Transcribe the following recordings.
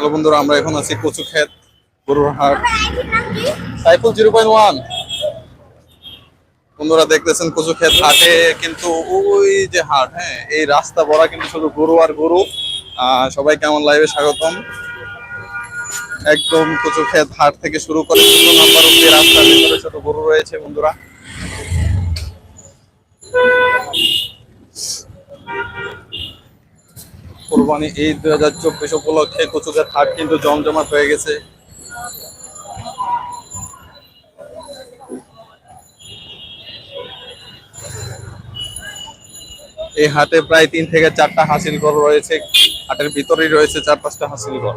Hello বন্ধুরা আমরা এখন আছি কচু ক্ষেত গরুর হাট। Saiful zero point one. বন্ধুরা দেখতেছেন কচু ক্ষেত হাটে কিন্তু ওই যে হাট হ্যাঁ এই রাস্তা বড়া কিন্তু শুধু গরু আর গরু। আহ, সবাই কেমন লাইভে স্বাগতম? একদম কচু ক্ষেত হাট থেকে শুরু করে পনেরো নম্বর অব্দি রাস্তার ভিতরে ছোট গরু রয়েছে বন্ধুরা। কোরবানি ঈদ দুই হাজার চব্বিশ উপলক্ষে কচুকের হাট কিন্তু জমজমাট হয়ে গেছে। এই হাটে প্রায় তিন থেকে চারটা হাসিল ঘর রয়েছে। হাটের ভিতরেই রয়েছে চার পাঁচটা হাসিল ঘর।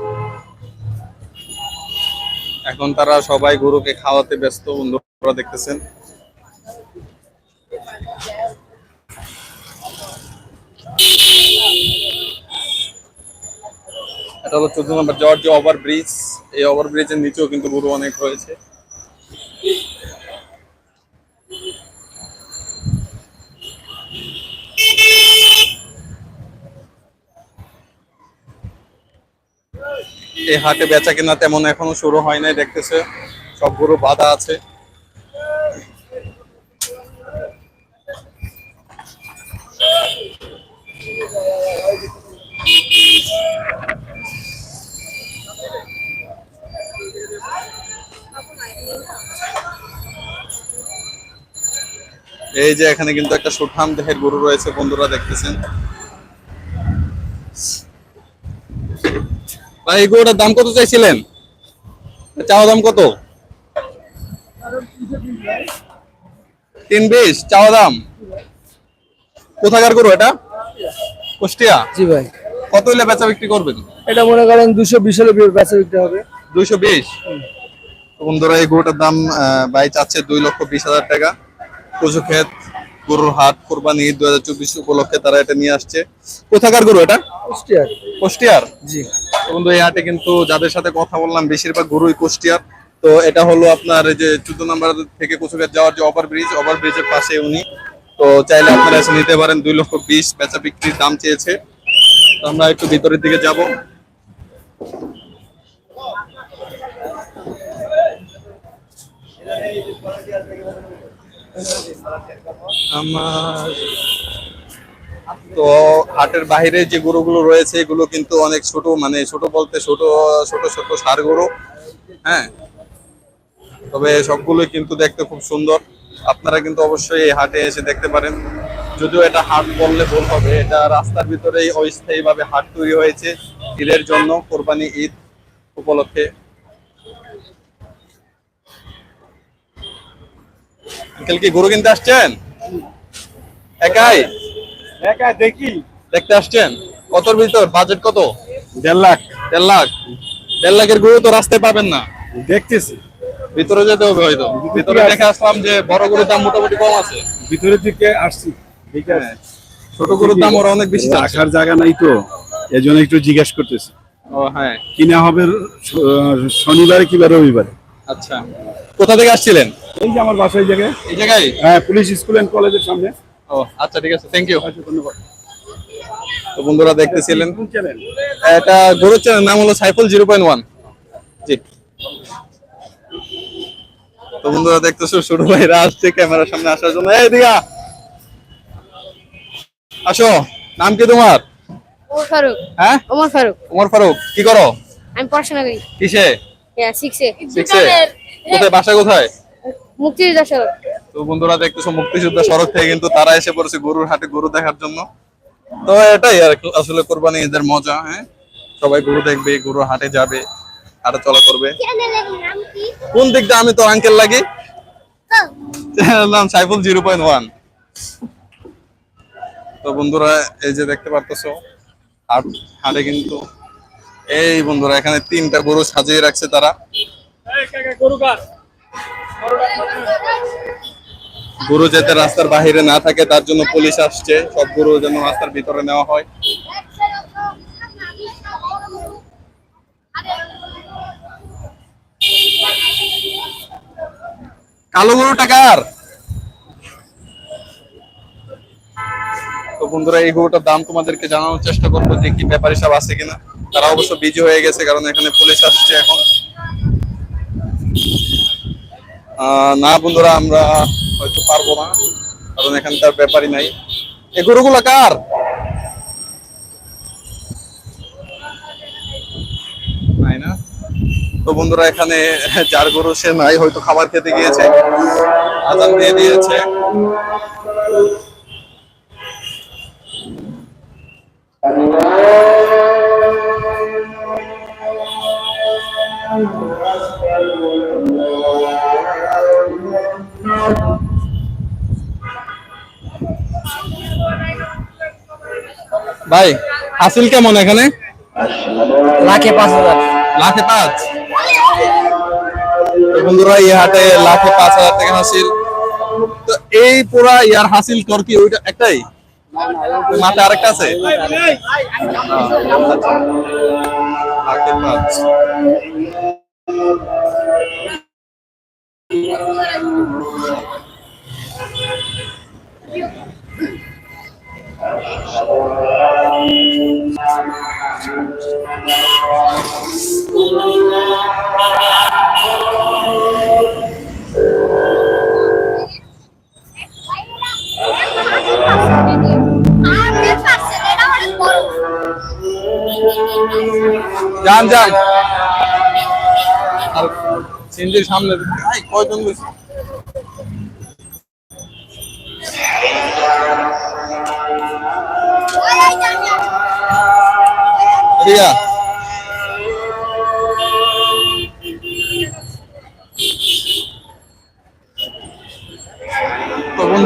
এখন তারা সবাই গরুকে খাওয়াতে ব্যস্ত, বন্ধুরা দেখতেছেন। এটা হলো চোদ্দ নম্বর জর্জ ওভার ব্রিজ এই ওভার ব্রিজের নিচেও কিন্তু গরু অনেক রয়েছে। এই হাটে বেচা কেনা তেমন এখনও শুরু হয় নাই, দেখতেছে। সব গরু বাধা আছে। এই যে এখানে কিন্তু একটা সুঠাম দেহের গরু রয়েছে বন্ধুরা দেখতেছেন। ভাই এই গরুটার দাম কত চাইছিলেন? চাওয়া দাম কত? তিন বিশ চাওয়া দাম? কোথাকার গরু এটা? কুষ্টিয়া? জি ভাই। কত হইলে বেচা বিক্রি করবেন? এটা মনে করেন দুশো বিশ হলে বেচা বিক্রি হবে। দুইশো বিশ? বন্ধুরা এই গরুটার দাম আহ, ভাই চাচ্ছে দুই লক্ষ বিশ হাজার টাকা। কচু ক্ষেত গরুর হাট কোরবানি দুই হাজার চব্বিশ উপলক্ষে তারা এটা নিয়ে আসছে। কোথাকার গরু এটা? কুষ্টিয়ার। কুষ্টিয়ার? জি। বন্ধু এই হাটে কিন্তু যাদের সাথে কথা বললাম বেশিরভাগ গরুই কুষ্টিয়ার। তো এটা হলো আপনার যে চোদ্দ নম্বর থেকে কুচুঘাট যাওয়ার যে ওভার ব্রিজ ওভার ব্রিজের পাশে উনি। তো চাইলে আপনারা এসে নিতে পারেন দুই লক্ষ বিশ বেচা বিক্রির দাম চেয়েছে। তো আমরা একটু ভিতরের দিকে যাব। আমার তো হাটের বাইরে যে গরুগুলো রয়েছে, এগুলো কিন্তু অনেক ছোট মানে ছোট বলতে ছোট ছোট ছোট সার গরু হ্যাঁ? তবে সবগুলোই কিন্তু দেখতে খুব সুন্দর। আপনারা কিন্তু অবশ্যই এই হাটে এসে দেখতে পারেন। যদিও এটা হাট বললে ভুল হবে, এটা রাস্তার ভিতরেই অস্থায়ী ভাবে হাট তৈরি হয়েছে ঈদের জন্য, কোরবানি ঈদ উপলক্ষে। আঙ্কেল কি গরু কিনতে আসছেন? একাই? একা দেখি। দেখতে আসছেন? কতর ভিতর? বাজেট কত? দেড় লাখ। দেড় লাখ। দেড় লাখের গরু তো রাস্তায় পাবেন না। দেখতেছি। ভিতরে যেতে হবে হয়তো। ভিতরে দেখে আসলাম যে বড় গরুর দাম মোটামুটি কম আছে। ভিতরের দিকে আসছি। ঠিক আছে। হ্যাঁ। ছোট গরুর দাম ওরা অনেক বেশি রাখার জায়গা নাই তো। এই জন্য একটু জিজ্ঞেস করতেছি। ও হ্যাঁ। কিনা হবে শনিবারে কিংবা রবিবারে। আচ্ছা। কোথা থেকে আসছিলেন? এই যে আমার বাসায় জায়গায়। এই জায়গায়? হ্যাঁ পুলিশ স্কুল এন্ড কলেজের সামনে। ও আচ্ছা ঠিক আছে থ্যাংক ইউ আচ্ছা ধন্যবাদ। তো বন্ধুরা দেখতেছিলেন। এটা গরুর চ্যানেল নাম হলো সাইফুল জিরো পয়েন্ট ওয়ান। জি। তো বন্ধুরা দেখতেছো ছোট ভাইরা আসছে ক্যামেরার সামনে আসার জন্য। এই দিঘা! আসো নাম কি তোমার? ওমর ফারুক। হ্যাঁ? ওমর ফারুক। ওমর ফারুক কি করো? আমি পড়াশোনা করি। কিসে? হ্যাঁ সিক্সে সিক্সে কোথায় বাসা কোথায়? মুক্তিযোদ্ধা সড়ক তো বন্ধুরা দেখতেছো মুক্তিযোদ্ধা সড়ক থেকে কিন্তু তারা এসে পড়েছে গরুর হাটে গরু দেখার জন্য। তো এটাই আর আসলে কোরবানি ঈদের মজা হ্যাঁ? সবাই গরু দেখবে গরুর হাটে যাবে হাটে চলা করবে। কোন দিকটা আমি তো আঙ্কেল লাগি? নাম সাইফুল জিরো পয়েন্ট ওয়ান। তো বন্ধুরা এই যে দেখতে পারতেছো হাট হাটে কিন্তু এই বন্ধুরা এখানে তিনটা গরু সাজিয়ে রাখছে তারা। গরু যাতে রাস্তার বাইরে না থাকে, তার জন্য পুলিশ আসছে। সব গরু যেন রাস্তার ভিতরে নেওয়া হয়। কালো গরু টাকার! তো বন্ধুরা, এই গরুটার দাম তোমাদেরকে জানানোর চেষ্টা করব যে কি ব্যাপার হিসাব আছে কিনা। তারা অবশ্য বিজি হয়ে গেছে, কারণ এখানে পুলিশ আসছে এখন। না বন্ধুরা, আমরা হয়তো পারব না, কারণ এখানকার ব্যাপারই নাই। এই গরুগুলো কার? নাই তো বন্ধুরা, এখানে যার গরু সে নাই, হয়তো খাবার খেতে গিয়েছে আজান দিয়ে দিয়েছে। ভাই হাসিল কেমন এখানে? লাখে পাঁচ হাজার। লাখে পাঁচ? বন্ধুরা এই হাটে লাখে পাঁচ হাজার টাকা হাসিল। তো এই পুরা ইয়ার হাসিল কর কি ওইটা একটাই? মাঠে আরেকটা আছে। লাখে পাঁচ। অনেক বড় যান যান। আর সিন্ধির সামনে কয়জন বসে?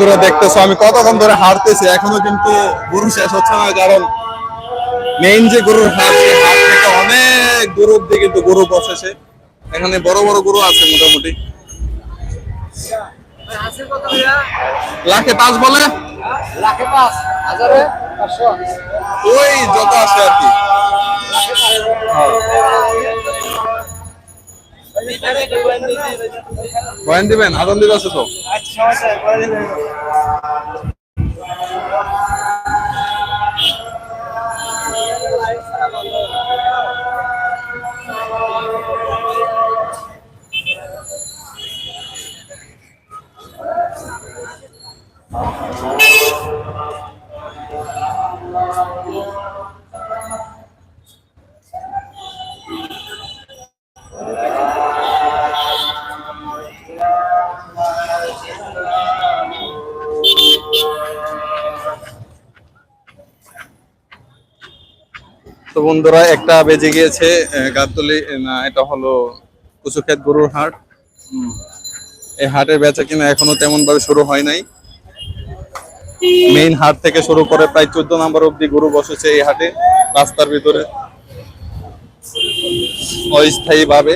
বন্ধুরা দেখতেছো, আমি কতক্ষণ ধরে হারতেছি, এখনও কিন্তু গরু শেষ হচ্ছে না, কারণ মেইন যে গরুর হাট সেই থেকে অনেক দূর অব্দি কিন্তু গরু বসেছে। এখানে বড় বড় গরু আছে মোটামুটি। লাখে পাঁচ বলে? ওই যত আছে আর কি। বয়ান দিবেন আনন্দিত দিতে আছে তো। বন্ধুরা, একটা বেজে গিয়েছে গাবতলি না, এটা হলো কুচুক্ষেত গরুর হাট। এই হাটের বেচা কিনা এখনও তেমন ভাবে শুরু হয় নাই। মেইন হাট থেকে শুরু করে প্রায় চোদ্দ নম্বর অব্দি গরু বসেছে এই হাটে, রাস্তার ভিতরে। অস্থায়ী ভাবে